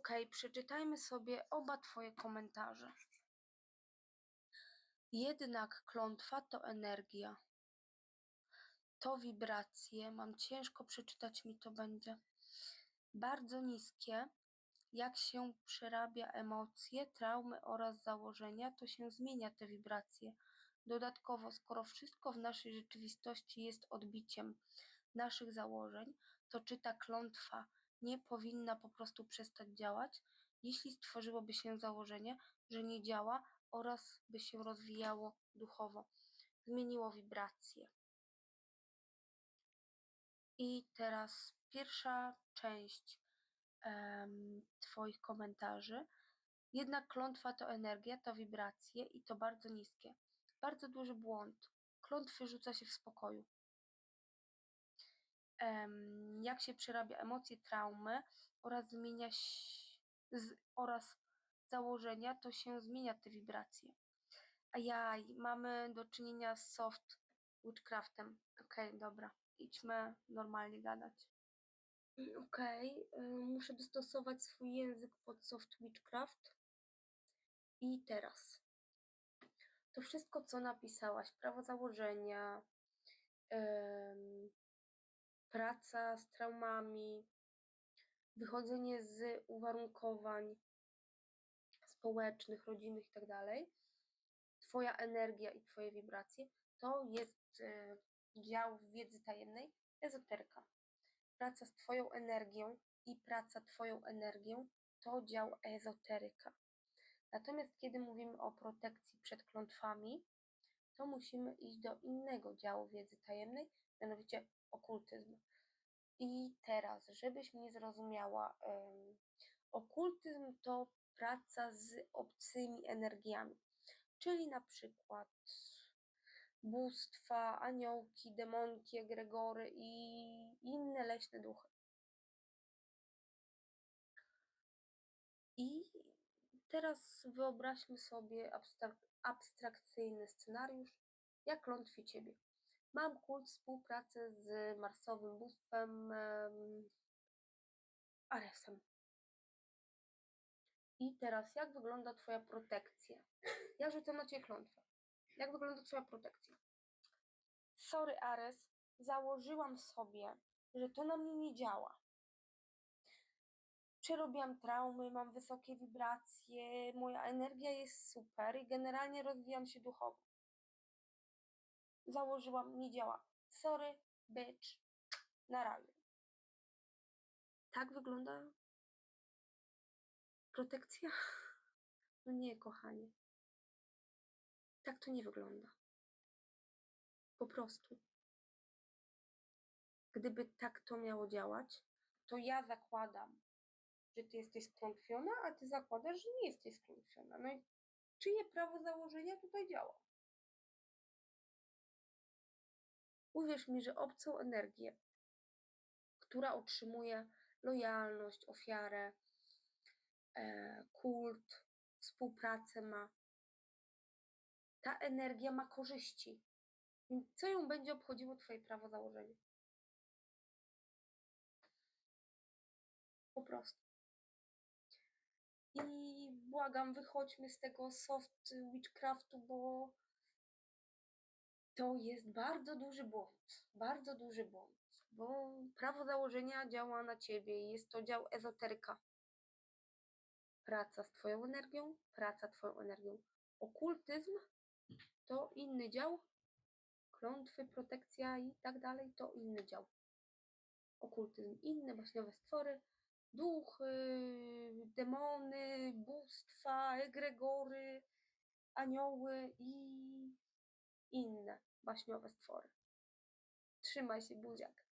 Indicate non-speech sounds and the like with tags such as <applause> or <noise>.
Ok, przeczytajmy sobie oba Twoje komentarze. Jednak klątwa to energia. To wibracje. Mam ciężko przeczytać mi to będzie. Bardzo niskie. Jak się przerabia emocje, traumy oraz założenia, to się zmienia te wibracje. Dodatkowo, skoro wszystko w naszej rzeczywistości jest odbiciem naszych założeń, to czy ta klątwa nie powinna po prostu przestać działać, jeśli stworzyłoby się założenie, że nie działa oraz by się rozwijało duchowo, zmieniło wibracje. I teraz pierwsza część em, Twoich komentarzy. Jednak klątwa to energia, to wibracje i to bardzo niskie. Bardzo duży błąd. Klątwy rzuca się w spokoju. Jak się przerabia emocje, traumy oraz zmienia z, oraz założenia, to się zmienia te wibracje. Ajaj, mamy do czynienia z soft witchcraftem. Okej, dobra, idźmy normalnie gadać. Okej, y, muszę dostosować swój język pod soft witchcraft. I teraz. To wszystko, co napisałaś, prawo założenia, praca z traumami, wychodzenie z uwarunkowań społecznych, rodzinnych itd., Twoja energia i Twoje wibracje, to jest e, dział wiedzy tajemnej, ezoteryka. Praca z Twoją energią i praca Twoją energią to dział ezoteryka. Natomiast kiedy mówimy o protekcji przed klątwami, to musimy iść do innego działu wiedzy tajemnej, mianowicie okultyzm. I teraz, żebyś mnie zrozumiała, okultyzm to praca z obcymi energiami, czyli na przykład bóstwa, aniołki, demonki, egregory i inne leśne duchy. I teraz wyobraźmy sobie abstrak- abstrakcyjny scenariusz, jak klątwi ciebie. Mam kult współpracy z marsowym bóstwem em, Aresem. I teraz, jak wygląda Twoja protekcja? Ja rzucę na Ciebie klątwę. Jak wygląda Twoja protekcja? Sorry, Ares, założyłam sobie, że to na mnie nie działa. Przerobiłam traumy, mam wysokie wibracje, moja energia jest super i generalnie rozwijam się duchowo. Założyłam, nie działa. Sorry, bitch, na razie. Tak wygląda protekcja? <laughs> No nie, kochanie. Tak to nie wygląda. Po prostu. Gdyby tak to miało działać, to ja zakładam, że ty jesteś sklątwiona, a ty zakładasz, że nie jesteś sklątwiona. No i czyje prawo założenia tutaj działa? Uwierz mi, że obcą energię, która otrzymuje lojalność, ofiarę, e, kult, współpracę ma, ta energia ma korzyści. Więc co ją będzie obchodziło twoje prawo założenia? Po prostu. I błagam, wychodźmy z tego soft witchcraftu, bo to jest bardzo duży błąd. Bardzo duży błąd, bo prawo założenia działa na ciebie i jest to dział ezoteryka. Praca z twoją energią, praca twoją energią. Okultyzm to inny dział, klątwy, protekcja i tak dalej to inny dział. Okultyzm inny, baśniowe stwory, duchy, demony, bóstwa, egregory, anioły i inne baśniowe stwory. Trzymaj się, buziak.